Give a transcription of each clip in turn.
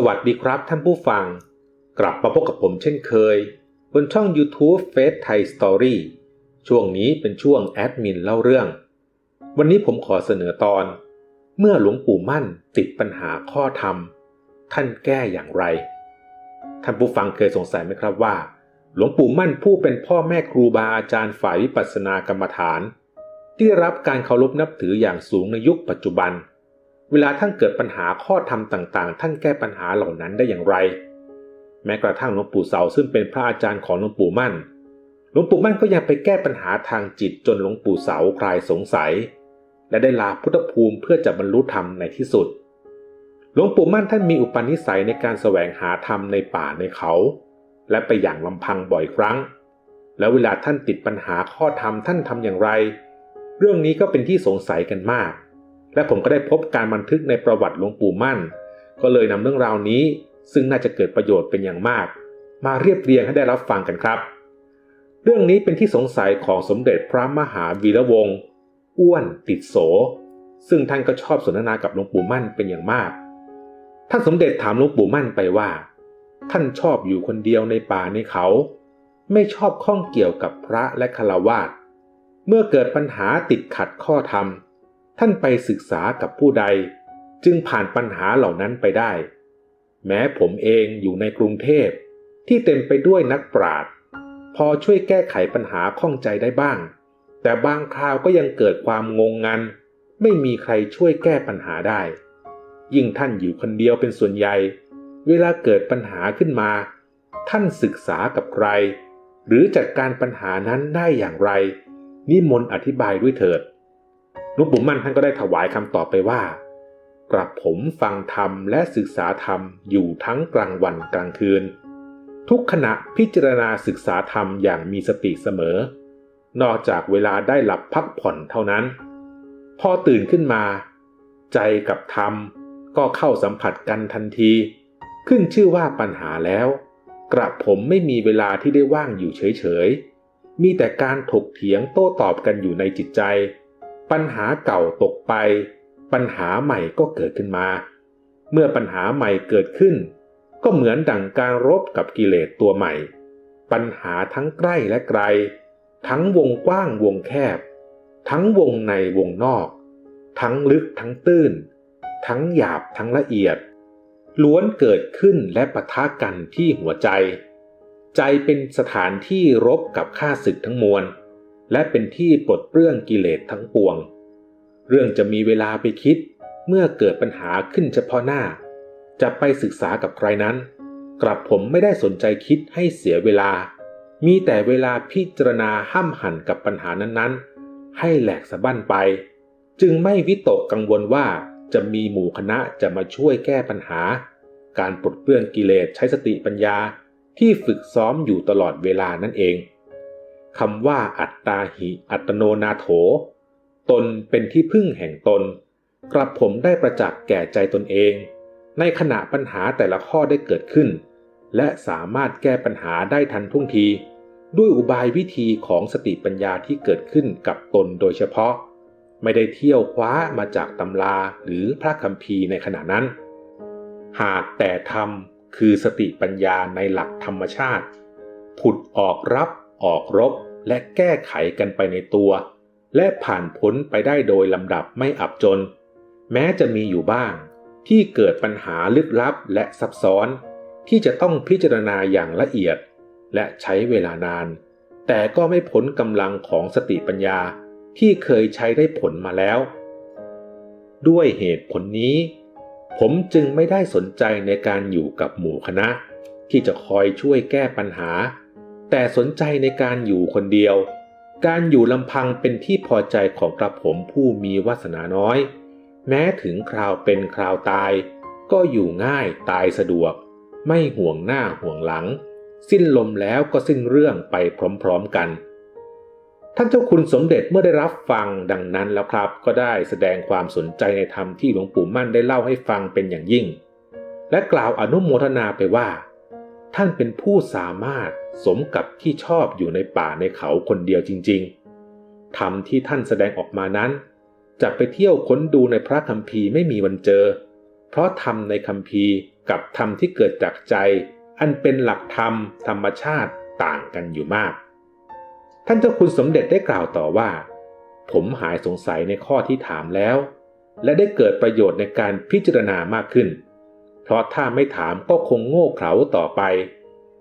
สวัสดีครับท่านผู้ฟัง กลับมาพบกับผมเช่นเคย บนช่อง YouTube f a c e Thai Story ช่วงนี้เป็นช่วงแอดมินเล่าเรื่อง วันนี้ผมขอเสนอตอน เมื่อหลวงปู่มั่นติดปัญหาข้อธรรม ท่านแก้อย่างไร ท่านผู้ฟังเคยสงสัยไหมครับว่า หลวงปู่มั่นผู้เป็นพ่อแม่ครูบาอาจารย์ฝ่ายวิปัสสนากรรมฐาน ที่ได้รับการเคารพนับถืออย่างสูงในยุคปัจจุบันเเวลาท่านเกิดปัญหาข้อธรรมต่างๆ ท่านแก้ปัญหาเหล่านั้นได้อย่างไร แม้กระทั่งหลวงปู่เสาซึ่งเป็นพระอาจารย์ของหลวงปู่มั่น หลวงปู่มั่นก็ยังไปแก้ปัญหาทางจิตจนหลวงปู่เสาคลายสงสัย และได้ลาพุทธภูมิเพื่อจะบรรลุธรรมในที่สุด หลวงปู่มั่นท่านมีอุปนิสัยในการแสวงหาธรรมในป่าในเขา และไปอย่างลำพังบ่อยครั้ง แล้วเวลาท่านติดปัญหาข้อธรรมท่านทำอย่างไร เรื่องนี้ก็เป็นที่สงสัยกันมาก และผมก็ได้พบการบันทึกในประวัติหลวงปู่มั่น ก็เลยนำเรื่องราวนี้ ซึ่งน่าจะเกิดประโยชน์เป็นอย่างมาก มาเรียบเรียงให้ได้รับฟังกันครับ เรื่องนี้เป็นที่สงสัยของสมเด็จพระมหาวีระวงศ์อ้วนติดโส ซึ่งท่านก็ชอบสนทนากับหลวงปู่มั่นเป็นอย่างมาก ท่านสมเด็จถามหลวงปู่มั่นไปว่า ท่านชอบอยู่คนเดียวในป่าในเขา ไม่ชอบข้องเกี่ยวกับพระและคารวาสเมื่อเกิดปัญหาติดขัดข้อธรรม ท่านไปศึกษากับผู้ใด จึงผ่านปัญหาเหล่านั้นไปได้ แม้ผมเองอยู่ในกรุงเทพที่เต็มไปด้วยนักปราชญ์พอช่วยแก้ไขปัญหาข้องใจได้บ้าง แต่บางคราวก็ยังเกิดความงงงัน ไม่มีใครช่วยแก้ปัญหาได้ ยิ่งท่านอยู่คนเดียวเป็นส่วนใหญ่ เวลาเกิดปัญหาขึ้นมา ท่านศึกษากับใคร หรือจัดการปัญหานั้นได้อย่างไร นิมนต์อธิบายด้วยเถิด ลวงปู่มั่นท่านก็ได้ถวายคำตอบไปว่ากระผมฟังธรรมและศึกษาธรรมอยู่ทั้งกลางวันกลางคืน ทุกขณะพิจารณาศึกษาธรรมอย่างมีสติเสมอ นอกจากเวลาได้หลับพักผ่อนเท่านั้น พอตื่นขึ้นมา ใจกับธรรมก็เข้าสัมผัสกันทันที ขึ้นชื่อว่าปัญหาแล้ว กระผมไม่มีเวลาที่ได้ว่างอยู่เฉยๆ มีแต่การถกเถียงโต้ตอบกันอยู่ในจิตใจ ปัญหาเก่าตกไป ปัญหาใหม่ก็เกิดขึ้นมา เมื่อปัญหาใหม่เกิดขึ้น ก็เหมือนดั่งการรบกับกิเลสตัวใหม่ ปัญหาทั้งใกล้และไกล ทั้งวงกว้างวงแคบ ทั้งวงในวงนอก ทั้งลึกทั้งตื้น ทั้งหยาบทั้งละเอียด ล้วนเกิดขึ้นและปะทะกันที่หัวใจ ใจเป็นสถานที่รบกับข้าศึกทั้งมวล และเป็นที่ปลดเปลื้องกิเลสทั้งปวง เรื่องจะมีเวลาไปคิดเมื่อเกิดปัญหาขึ้นเฉพาะหน้า จะไปศึกษากับใครนั้น กลับผมไม่ได้สนใจคิดให้เสียเวลา มีแต่เวลาพิจารณาห้ามหันกับปัญหานั้นๆ ให้แหลกสะบั้นไป จึงไม่วิตกกังวลว่าจะมีหมู่คณะจะมาช่วยแก้ปัญหา การปลดเปลื้องกิเลสใช้สติปัญญาที่ฝึกซ้อมอยู่ตลอดเวลานั่นเอง คำว่าอัตตาหิอัตโนนาโถ ตนเป็นที่พึ่งแห่งตน กลับผมได้ประจักษ์แก่ใจตนเอง ในขณะปัญหาแต่ละข้อได้เกิดขึ้น และสามารถแก้ปัญหาได้ทันท่วงที ด้วยอุบายวิธีของสติปัญญาที่เกิดขึ้นกับตนโดยเฉพาะ ไม่ได้เที่ยวคว้ามาจากตำราหรือพระคัมภีร์ในขณะนั้น หากแต่ธรรมคือสติปัญญาในหลักธรรมชาติ ผุดออกรับ ออกรบและแก้ไขกันไปในตัว และผ่านพ้นไปได้โดยลำดับไม่อับจน แม้จะมีอยู่บ้าง ที่เกิดปัญหาลึกลับและซับซ้อน ที่จะต้องพิจารณาอย่างละเอียด และใช้เวลานาน แต่ก็ไม่พ้นกำลังของสติปัญญาที่เคยใช้ได้ผลมาแล้ว ด้วยเหตุผลนี้ ผมจึงไม่ได้สนใจในการอยู่กับหมู่คณะ ที่จะคอยช่วยแก้ปัญหา แต่สนใจในการอยู่คนเดียว การอยู่ลำพังเป็นที่พอใจของกระผมผู้มีวาสนาน้อย แม้ถึงคราวเป็นคราวตาย ก็อยู่ง่ายตายสะดวก ไม่ห่วงหน้าห่วงหลัง สิ้นลมแล้วก็สิ้นเรื่องไปพร้อมๆกัน ท่านเจ้าคุณสมเด็จเมื่อได้รับฟังดังนั้นแล้วครับ ก็ได้แสดงความสนใจในธรรมที่หลวงปู่มั่นได้เล่าให้ฟังเป็นอย่างยิ่ง และกล่าวอนุโมทนาไปว่า ท่านเป็นผู้สามารถสมกับที่ชอบอยู่ในป่าในเขาคนเดียวจริง ๆธรรมที่ท่านแสดงออกมานั้นจะไปเที่ยวค้นดูในพระคัมภีร์ไม่มีวันเจอ เพราะธรรมในคัมภีร์กับธรรมที่เกิดจากใจ อันเป็นหลักธรรมธรรมชาติต่างกันอยู่มาก ท่านเจ้าคุณสมเด็จได้กล่าวต่อว่า ผมหายสงสัยในข้อที่ถามแล้ว และได้เกิดประโยชน์ในการพิจารณามากขึ้น เพราะถ้าไม่ถามก็คงโง่เขลาต่อไป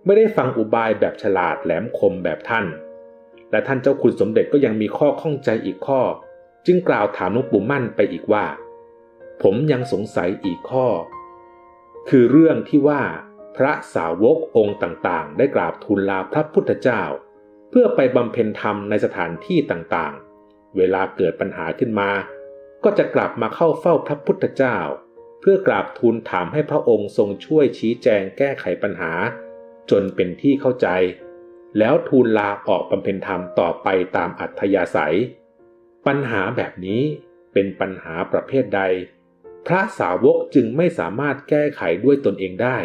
ไม่ได้ฟังอุบายแบบฉลาดแหลมคมแบบท่าน และท่านเจ้าคุณสมเด็จก็ยังมีข้อข้องใจอีกข้อ จึงกล่าวถามหลวงปู่มั่นไปอีกว่า ผมยังสงสัยอีกข้อ คือเรื่องที่ว่าพระสาวกองค์ต่างๆ ได้กราบทูลลาพระพุทธเจ้า เพื่อไปบำเพ็ญธรรมในสถานที่ต่างๆ เวลาเกิดปัญหาขึ้นมา ก็จะกลับมาเข้าเฝ้าพระพุทธเจ้า เพื่อกราบทูลถามให้พระองค์ทรงช่วยชี้แจงแก้ไขปัญหา จนเป็นที่เข้าใจ แล้วทูลลาออกบำเพ็ญธรรมต่อไปตามอัธยาศัย ปัญหาแบบนี้เป็นปัญหาประเภทใด พระสาวกจึงไม่สามารถแก้ไขด้วยตนเองได้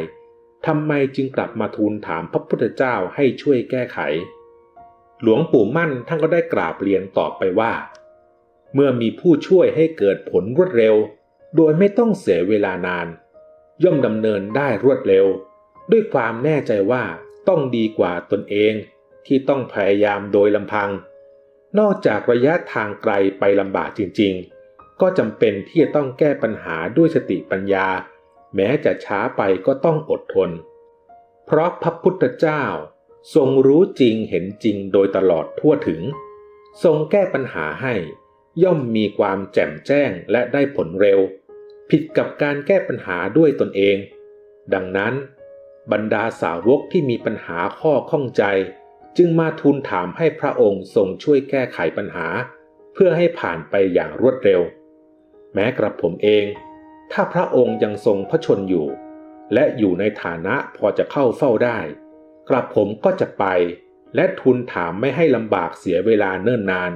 ทำไมจึงกลับมาทูลถามพระพุทธเจ้าให้ช่วยแก้ไข หลวงปู่มั่นท่านก็ได้กราบเรียนตอบไปว่า เมื่อมีผู้ช่วยให้เกิดผลรวดเร็ว โดยไม่ต้องเสียเวลานาน ย่อมดำเนินได้รวดเร็ว ด้วยความแน่ใจว่าต้องดีกว่าตนเองที่ต้องพยายามโดยลำพัง นอกจากระยะทางไกลไปลำบากจริงๆ ก็จำเป็นที่จะต้องแก้ปัญหาด้วยสติปัญญา แม้จะช้าไปก็ต้องอดทน เพราะพระพุทธเจ้าทรงรู้จริงเห็นจริงโดยตลอดทั่วถึง ทรงแก้ปัญหาให้ย่อมมีความแจ่มแจ้งและได้ผลเร็ว ผิดกับการแก้ปัญหาด้วยตนเอง ดังนั้น บรรดาสาวกที่มีปัญหาข้อข้องใจ จึงมาทูลถามให้พระองค์ทรงช่วยแก้ไขปัญหา เพื่อให้ผ่านไปอย่างรวดเร็ว แม้กระผมเอง ถ้าพระองค์ยังทรงพระชนอยู่ และอยู่ในฐานะพอจะเข้าเฝ้าได้ กระผมก็จะไป และทูลถามไม่ให้ลำบากเสียเวลาเนิ่นนาน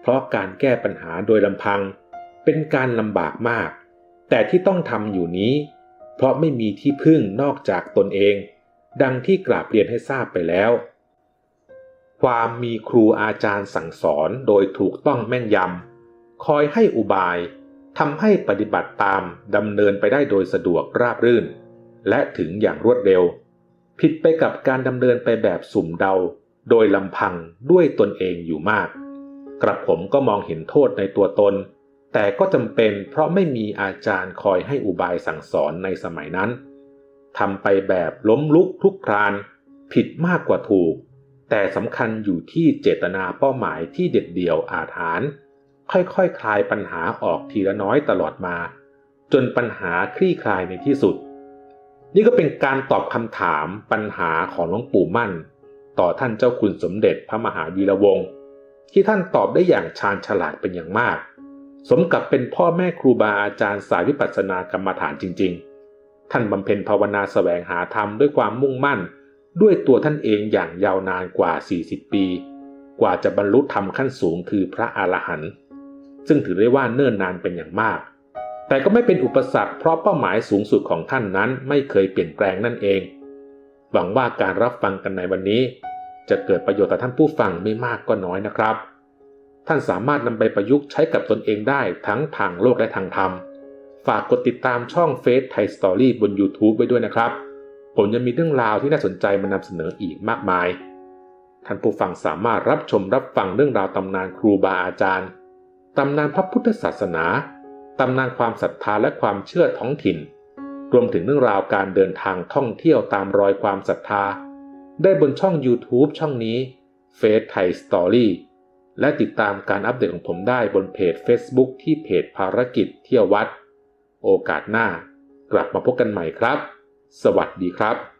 เพราะการแก้ปัญหาโดยลำพัง เป็นการลำบากมาก แต่ที่ต้องทำอยู่นี้ ราะไม่มีที่พึ่งนอกจากตนเอง ดังที่กราบเรียนให้ทราบไปแล้ว ความมีครูอาจารย์สั่งสอนโดยถูกต้องแม่นยำ คอยให้อุบายทำให้ปฏิบัติตามดำเนินไปได้โดยสะดวกราบรื่น และถึงอย่างรวดเร็ว ผิดไปกับการดำเนินไปแบบสุ่มเดา โดยลำพังด้วยตนเองอยู่มาก กระผมก็มองเห็นโทษในตัวตน แต่ก็จำเป็นเพราะไม่มีอาจารย์คอยให้อุบายสั่งสอนในสมัยนั้นทำไปแบบล้มลุกทุกคราน ผิดมากกว่าถูก แต่สำคัญอยู่ที่เจตนาเป้าหมายที่เด็ดเดี่ยวอาถรรพ์ค่อยๆคคลายปัญหาออกทีละน้อยตลอดมา จนปัญหาคลี่คลายในที่สุด นี่ก็เป็นการตอบคำถามปัญหาของหลวงปู่มั่น ต่อท่านเจ้าคุณสมเด็จพระมหาวีระวงศ์ที่ท่านตอบได้อย่างชาญฉลาดเป็นอย่างมาก สมกับเป็นพ่อแม่ครูบาอาจารย์สายวิปัสสนากรรมฐานจริง ๆ ท่านบำเพ็ญภาวนาสแสวงหาธรรมด้วยความมุ่งมั่น ด้วยตัวท่านเองอย่างยาวนานกว่า 40 ปี กว่าจะบรรลุธรรมขั้นสูงคือพระอรหันต์ซึ่งถือได้ว่าเนิ่นนานเป็นอย่างมาก แต่ก็ไม่เป็นอุปสรรคเพราะเป้าหมายสูงสุดของท่านนั้นไม่เคยเปลี่ยนแปลงนั่นเอง หวังว่าการรับฟังกันในวันนี้ จะเกิดประโยชน์ต่อท่านผู้ฟังไม่มากก็น้อยนะครับ ท่านสามารถนำไปประยุกต์ใช้กับตนเองได้ทั้งทางโลกและทางธรรม ฝากกดติดตามช่องเฟซไทยสตอรี่บน YouTube ไว้ด้วยนะครับ ผมยังมีเรื่องราวที่น่าสนใจมานำเสนออีกมากมาย ท่านผู้ฟังสามารถรับชมรับฟังเรื่องราวตำนานครูบาอาจารย์ ตำนานพระพุทธศาสนา ตำนานความศรัทธาและความเชื่อท้องถิ่น รวมถึงเรื่องราวการเดินทางท่องเที่ยวตามรอยความศรัทธา ได้บนช่อง YouTube ช่องนี้เฟซไทยสตอรี่ และติดตามการอัปเดตของผมได้บนเพจ Facebook ที่เพจภารกิจเที่ยววัด โอกาสหน้ากลับมาพบกันใหม่ครับ สวัสดีครับ